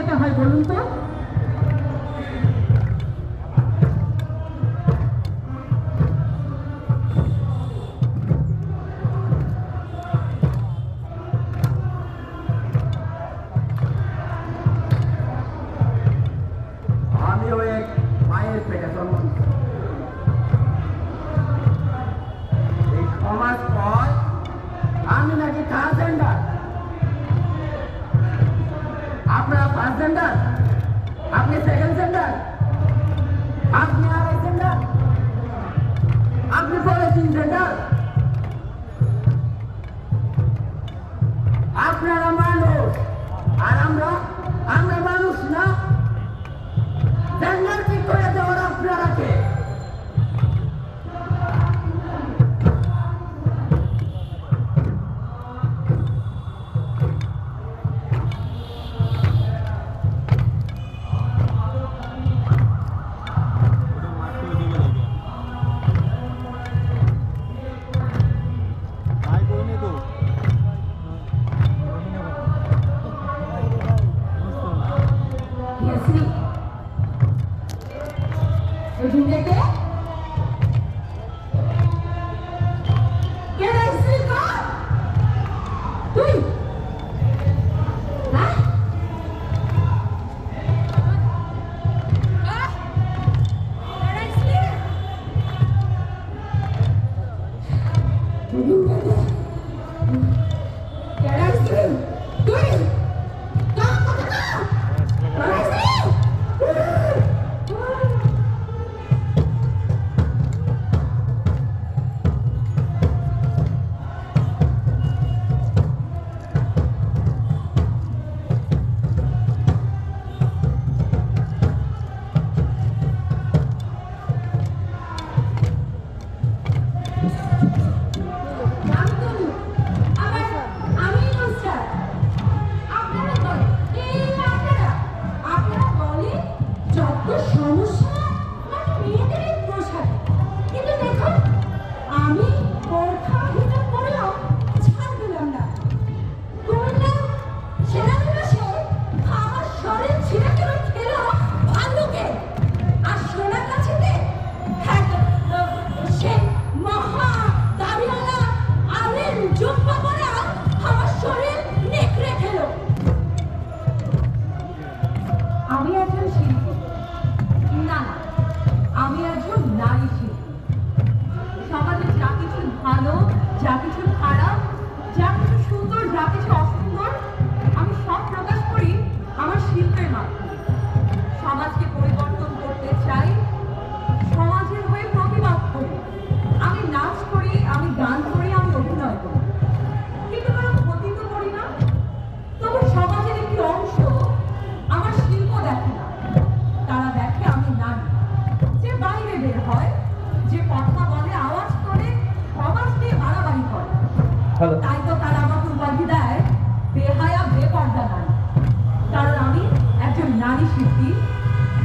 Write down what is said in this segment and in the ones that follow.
যেটা হয় বলুন তো? আপনি আর আইছেন না? আপনি পরে চিনছেন না? আপনারা মানুষ, আর আমরা আমরা মানুষ না? জঙ্গল কি করে দেওয়ার আপনারা কে Ödülde de তাই তো তারা আমাকে উপাধি দেয়, বেহায়া বেপর্দা নারী কারণ আমি একজন নারী শিল্পী,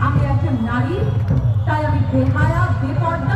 আমি একজন নারী, তাই আমি বেহায়া, বেপর্দা